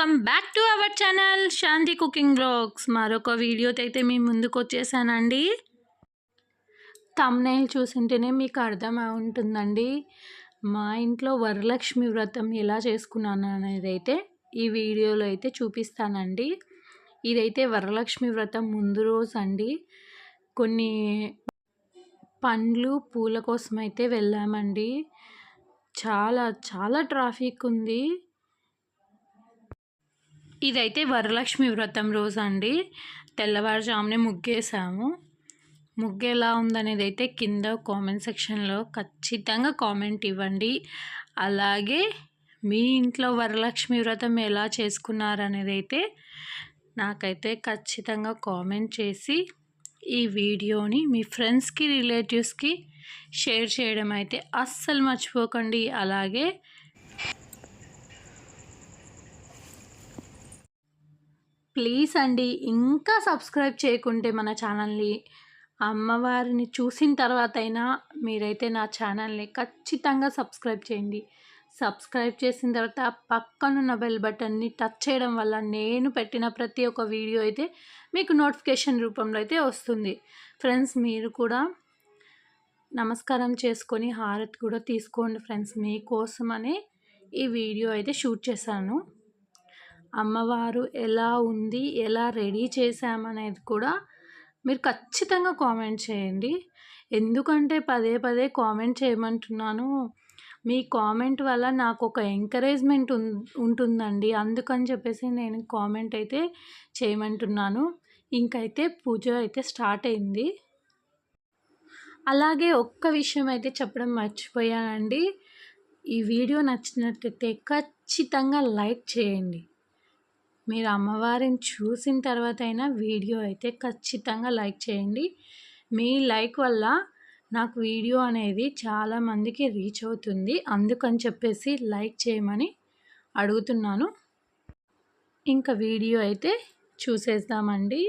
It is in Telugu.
Back to our channel Shanti cooking blogs. మరొక వీడియోతో అయితే మీ ముందుకు వచ్చేసానండి. తమ్నైల్ చూసింటేనే మీకు అర్థం ఉంటుందండి. మా ఇంట్లో వరలక్ష్మి వ్రతం ఎలా చేసుకున్నాను అనేది అయితే ఈ వీడియోలో అయితే చూపిస్తానండి. ఇదైతే వరలక్ష్మి వ్రతం ముందు రోజు అండి కొన్ని పండ్లు పూల కోసం అయితే వెళ్ళామండి. చాలా చాలా ట్రాఫిక్ ఉంది. ఇదైతే వరలక్ష్మి వ్రతం రోజు అండి తెల్లవారుజామునే ముగ్గేసాము. ముగ్గు ఎలా ఉందనేది అయితే కింద కామెంట్ సెక్షన్లో ఖచ్చితంగా కామెంట్ ఇవ్వండి. అలాగే మీ ఇంట్లో వరలక్ష్మి వ్రతం ఎలా చేసుకున్నారనేది అయితే నాకైతే ఖచ్చితంగా కామెంట్ చేసి ఈ వీడియోని మీ ఫ్రెండ్స్కి రిలేటివ్స్కి షేర్ చేయడం అయితే అస్సలు మర్చిపోకండి. అలాగే ప్లీజ్ అండి ఇంకా సబ్స్క్రైబ్ చేయకుంటే మన ఛానల్ని అమ్మవారిని చూసిన తర్వాత అయినా మీరైతే నా ఛానల్ని ఖచ్చితంగా సబ్స్క్రైబ్ చేయండి. సబ్స్క్రైబ్ చేసిన తర్వాత పక్కనున్న బెల్ బటన్ని టచ్ చేయడం వల్ల నేను పెట్టిన ప్రతి ఒక్క వీడియో అయితే మీకు నోటిఫికేషన్ రూపంలో అయితే వస్తుంది. ఫ్రెండ్స్ మీరు కూడా నమస్కారం చేసుకొని హారతి కూడా తీసుకోండి ఫ్రెండ్స్ మీకోసమని ఈ వీడియో అయితే షూట్ చేశాను. అమ్మవారు ఎలా ఉంది ఎలా రెడీ చేశామనేది కూడా మీరు ఖచ్చితంగా కామెంట్ చేయండి. ఎందుకంటే పదే పదే కామెంట్ చేయమంటున్నాను. మీ కామెంట్ వల్ల నాకు ఒక ఎంకరేజ్మెంట్ ఉంటుందండి. అందుకని చెప్పేసి నేను కామెంట్ అయితే చేయమంటున్నాను. ఇంకైతే పూజ అయితే స్టార్ట్ అయింది. అలాగే ఒక్క విషయం అయితే చెప్పడం మర్చిపోయానండి. ఈ వీడియో నచ్చినట్లయితే ఖచ్చితంగా లైక్ చేయండి. మీరు అమ్మవారిని చూసిన తర్వాత అయినా వీడియో అయితే ఖచ్చితంగా లైక్ చేయండి. మీ లైక్ వల్ల నాకు వీడియో అనేది చాలామందికి రీచ్ అవుతుంది. అందుకని చెప్పేసి లైక్ చేయమని అడుగుతున్నాను. ఇంకా వీడియో అయితే చూసేద్దామండి.